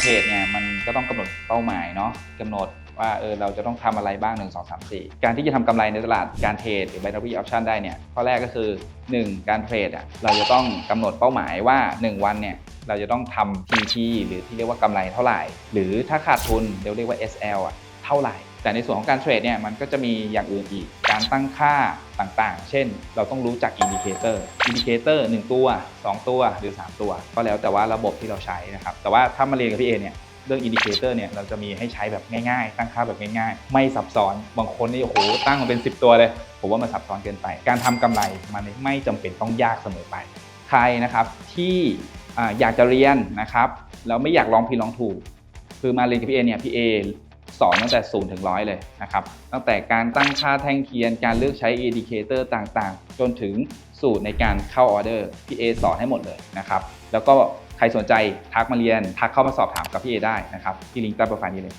เทรดเนี่ยมันก็ต้องกำหนดเป้าหมายเนาะกำหนดว่าเออเราจะต้องทำอะไรบ้าง 1 2 3 4 การที่จะทำกำไรในตลาดการเทรดหรือ binary option ได้เนี่ยข้อแรกก็คือ 1 การเทรดอะเราจะต้องกำหนดเป้าหมายว่า 1 วันเนี่ยเราจะต้องทำ TP หรือที่เรียกว่ากำไรเท่าไหร่ หรือถ้าขาดทุนเราเรียกว่า SL อะเท่าไหร่ แต่ในส่วนของการเทรดเนี่ยมันก็จะมีอย่างอื่นอีก การตั้งค่าต่างๆ เช่น เราต้องรู้จักอินดิเคเตอร์ อินดิเคเตอร์1ตัว 2 ตัวหรือ 3 ตัว ก็แล้วแต่ว่าระบบที่เราใช้นะครับ แต่ว่าถ้ามาเรียนกับพี่เอเนี่ยเรื่องอินดิเคเตอร์เนี่ยเราจะมีให้ใช้แบบง่ายๆ ตั้งค่าแบบง่ายๆ ไม่ซับซ้อน บางคนนี่โอ้โหตั้งมาเป็น 10 ตัวเลย ผมว่ามันซับซ้อนเกินไป การทำกำไรมันไม่จำเป็นต้องยากเสมอไป ใครนะครับที่อยากจะเรียนนะครับแล้วไม่อยากลองผิดลองถูก คือมาเรียนกับพี่เอเนี่ยพี่เอ สอนตั้งแต่0ูนย์ถึงร้อยเลยนะครับ ตั้งแต่การตั้งค่าแท่งเทียน การเลือกใช้อินดิเคเตอร์ต่างๆ จนถึงสูตรในการเข้าออเดอร์พี่เอสอนให้หมดเลยนะครับ แล้วก็ใครสนใจทักมาเรียน ทักเข้ามาสอบถามกับพี่เอได้นะครับที่ลิงก์ใต้โปรไฟล์นี้เลย